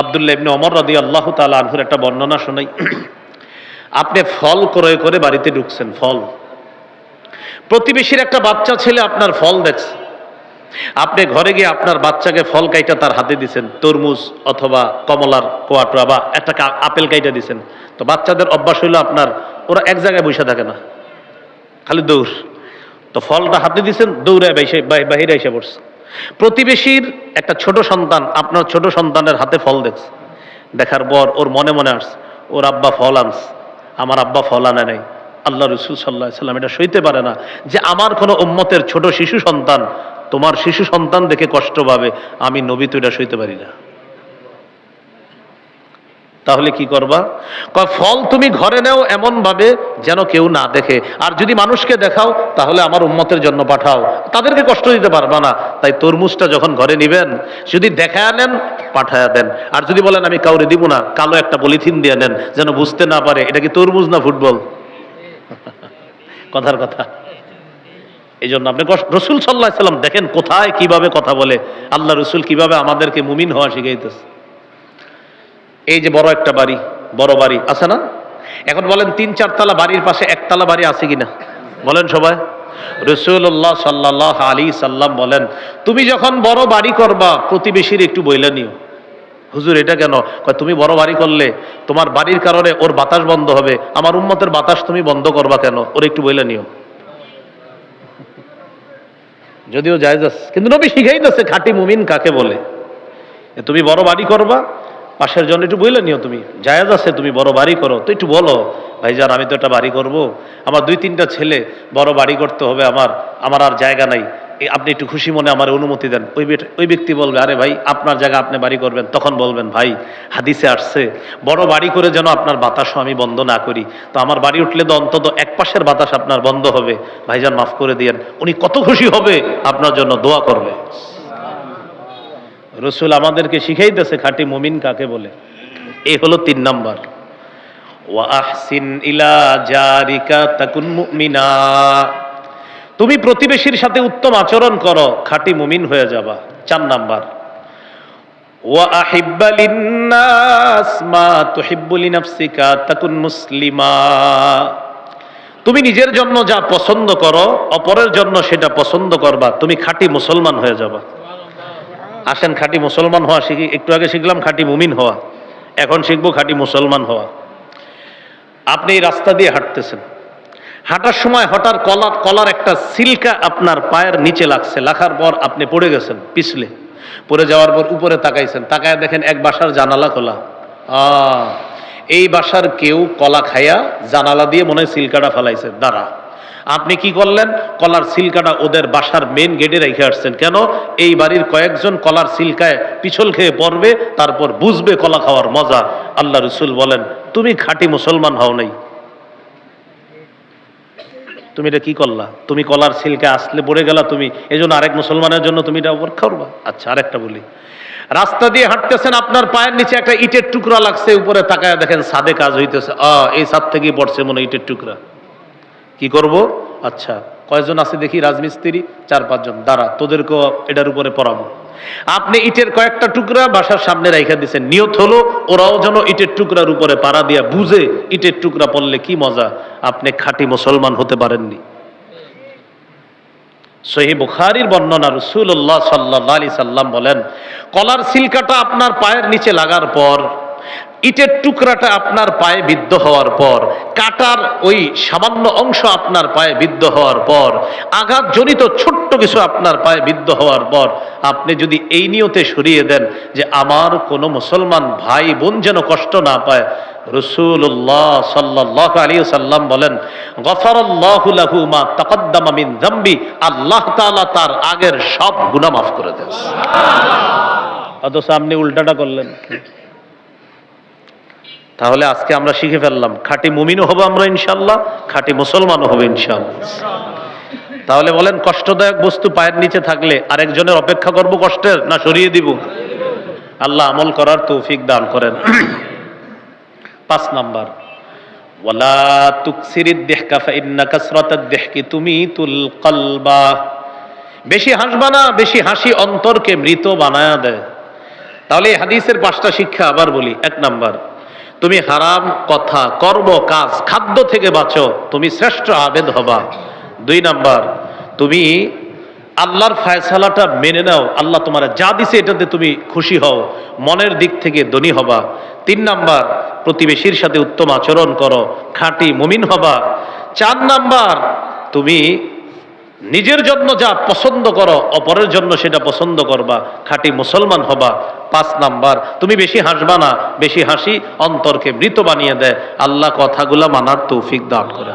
আবদুল্লাহ ইবনে অমর রাদি আল্লাহ তালা আনহুর একটা বর্ণনা শোনাই। আপনি ফল ক্রয় করে বাড়িতে ঢুকছেন, ফল। প্রতিবেশীর একটা বাচ্চা ছেলে আপনার ফল দেখছে। আপনি ঘরে গিয়ে আপনার বাচ্চাকে ফল কাইটা তার হাতে দিছেন, তরমুজ অথবা কমলার কোয়াটোয়া বা একটা আপেল কাইটা দিছেন। তো বাচ্চাদের অভ্যাস হইল আপনার, ওরা এক জায়গায় বসে থাকে না। খালি দৌড়। তো ফলটা হাতে দিছেন দৌড়ে বাহিরে এসে পড়ছে প্রতিবেশীর একটা ছোট সন্তান, আপনার ছোট সন্তানের হাতে ফল দেখছে। দেখার পর ওর মনে মনে আসছে, ওর আব্বা ফল আনস আমার আব্বা ফল আনে নাই। আল্লাহ রসুল সাল্লাহ সাল্লাম এটা সইতে পারে না যে আমার কোনো উম্মতের ছোট শিশু সন্তান, তোমার শিশু সন্তান দেখে কষ্ট পাবে, আমি নবী তো এটা সইতে পারি না। তাহলে কি করবা? ফল তুমি ঘরে নেও এমন ভাবে যেন কেউ না দেখে। আর যদি মানুষকে দেখাও, তাহলে আমার উম্মতের জন্য পাঠাও। তাদেরকে কষ্ট দিতে পারবা না। তাই তরমুজটা যখন ঘরে নিবেন, যদি দেখায় নেন, পাঠায়া দেন। আর যদি বলেন, আমি কাউরে দিব না, কালো একটা পলিথিন দিয়ে নেন, যেন বুঝতে না পারে, এটা কি তরমুজ না ফুটবল? কথার কথা। এই জন্য আপনি রসুল সাল্লাহ সাল্লাম দেখেন কোথায় কীভাবে কথা বলে। আল্লাহ রসুল কীভাবে আমাদেরকে মুমিন হওয়া শিখাইতেছে। এই যে বড় একটা বাড়ি, বড় বাড়ি, আছে না? এখন বলেন তিন চারতলা বাড়ির পাশে একতলা বাড়ি আছে কিনা? বলেন সবাই। রসুল্লাহ সাল্লাহ আলী সাল্লাম বলেন, তুমি যখন বড় বাড়ি করবা, প্রতিবেশীর একটু বইলে নিও। হুজুর, এটা কেন? তুমি বড় বাড়ি করলে তোমার বাড়ির কারণে ওর বাতাস বন্ধ হবে। আমার উম্মতের বাতাস তুমি বন্ধ করবা কেন? ওর একটু বইলে নিও। যদিও জায়জ কিন্তু নবী শিখাইতেছে, খাঁটি মুমিন কাকে বলে? তুমি বড় বাড়ি করবা পাশের জন্য একটু বইলে নিও তুমি। জায়েজ আছে, তুমি বড় বাড়ি করো। তো একটু বলো ভাইজান আমি তো একটা বাড়ি করব। আমার দুই তিনটা ছেলে, বড় বাড়ি করতে হবে আমার আমার আর জায়গা নাই। আপনি একটু খুশি মনে আমার অনুমতি দেন। ওই ওই ব্যক্তি বলবে, আরে ভাই, আপনার জায়গা আপনি বাড়ি করবেন। তখন বলবেন, ভাই, হাদিসে আসছে, বড় বাড়ি করে যেন আপনার বাতাসও আমি বন্ধ না করি। তো আমার বাড়ি উঠলে তো অন্তত এক পাশের বাতাস আপনার বন্ধ হবে। ভাইজান, মাফ করে দিয়েন। উনি কত খুশি হবে আপনার জন্য দোয়া করবে। রসুল আমাদেরকে শিখাইতেছে খাঁটি মুমিন কাকে বলে। এই হলো তিন নাম্বার। তুমি প্রতিবেশীর সাথে উত্তম আচরণ করো, খাঁটি মুমিন হয়ে যাবা। চার নাম্বার। তুমি নিজের জন্য যা পছন্দ করো, অপরের জন্য সেটা পছন্দ করবা, তুমি খাঁটি মুসলমান হয়ে যাবা। আসেন খাঁটি মুসলমান হওয়া, শিখি, একটু আগে শিখলাম খাঁটি মুমিন হওয়া। এখন শিখব খাঁটি মুসলমান হওয়া। আপনি এই রাস্তা দিয়ে হাঁটতেছেন। হাঁটার সময় হঠাৎ কলার কলার একটা সিল্কা আপনার পায়ের নিচে লাগছে, লাখার পর আপনি পড়ে গেছেন, পিছলে। পড়ে যাওয়ার পর উপরে তাকাইছেন, তাকায় দেখেন এক বাসার জানালা খোলা। আ, এই বাসার কেউ কলা খাইয়া জানালা দিয়ে মনে হয় সিল্কাটা ফেলাইছে। দাঁড়া। আপনি কি করলেন? কলার সিল্কাটা ওদের বাসার মেন গেটে রেখে আসছেন। কেন? এই বাড়ির কয়েকজন কলার সিল্কায় পিছল খেয়ে পড়বে, তারপর বুঝবে কলা খাওয়ার মজা। আল্লাহ রসুল বলেন, তুমি খাঁটি মুসলমান হও নাই। তুমি এটা কি করলা? তুমি কলার সিল্কে আসলে পড়ে গেলা তুমি এই জন্য আরেক মুসলমানের জন্য তুমি এটা অপেক্ষা করবা? আচ্ছা আরেকটা বলি। রাস্তা দিয়ে হাঁটতেছেন, আপনার পায়ের নিচে একটা ইটের টুকরা লাগছে, উপরে তাকায় দেখেন সাদে কাজ হইতেছে। আ এই সাদ থেকেই পড়ছে মনে ইটের টুকরা। কি করব? আচ্ছা কয়জন আছে দেখি, রাজমিস্ত্রি, চার পাঁচজন। দাঁড়া, তোদেরকেও এটার উপরে পড়াবো। আপনি ইটের কয়েকটা টুকরা বাসার সামনে রাইখা দিচ্ছেন নিয়ত হলো, ওরাও যেন ইটের টুকরার উপরে পাড়া দিয়া বুঝে ইটের টুকরা পড়লে কি মজা। আপনি খাঁটি মুসলমান হতে পারেননি। সহি বুখারির বর্ণনা রসুল্লাহ সাল্লাহ আলি সাল্লাম বলেন, কলার সিলকাটা আপনার পায়ের নিচে লাগার পর, ইটের টুকরাটা আপনার পায়ে বিদ্ধ হওয়ার পর কাটার ওই সামান্য অংশ আপনার পায়ে বিদ্ধ হওয়ার পর, আঘাতজনিত ছোট্ট কিছু আপনার পায়ে বিদ্ধ হওয়ার পর, আপনি যদি এই নিয়তে সরিয়ে দেন যে আমার কোনো মুসলমান ভাই বোন যেন কষ্ট না পায় রসুল্লাহ সাল্লাহ আলী সাল্লাম বলেন, গফরল্লাহু লাহু মা তাকদ্দামা যামবি আল্লাহ তাআলা তার আগের সব গুনাহ মাফ করে দেন। অথচ আপনি উল্টাটা করলেন। তাহলে আজকে আমরা শিখে ফেললাম, খাঁটি মুমিনও হব আমরা ইনশাল্লাহ খাঁটি মুসলমানও হবে ইনশাল্লাহ তাহলে বলেন, কষ্টদায়ক বস্তু পায়ের নিচে থাকলে আরেকজনের অপেক্ষা করব কষ্টের না সরিয়ে দিব? আল্লাহ আমল করার তৌফিক দান করেন। পাঁচ নাম্বার, ওয়ালা তুকসিরিদ দেহকা ফাইন্না কাসরাতাদ দেহকি তুমিতুল কলবা। বেশি হাসবা না, বেশি হাসি অন্তরকে মৃত বানায়া দেয়। তাহলে এই হাদিসের পাঁচটা শিক্ষা আবার বলি। এক নাম্বার তুমি হারাম কথা, কর্ম, কাজ, খাদ্য থেকে বাঁচো, তুমি শ্রেষ্ঠ আবেদ হবা। দুই নাম্বার, তুমি আল্লাহর ফায়সালাটা মেনে নাও, আল্লাহ তোমার যা দিছে এটাতে তুমি খুশি হও, মনের দিক থেকে ধনী হবা। তিন নাম্বার, প্রতিবেশীর সাথে উত্তম আচরণ করো, খাঁটি মুমিন হবা। চার নাম্বার, তুমি নিজের জন্য যা পছন্দ করো, অপরের জন্য সেটা পছন্দ করবা। খাঁটি মুসলমান হবা, পাঁচ নাম্বার। তুমি বেশি হাসবা না, বেশি হাসি অন্তরকে মৃত বানিয়ে দেয়। আল্লাহ কথাগুলা মানার তৌফিক দান করে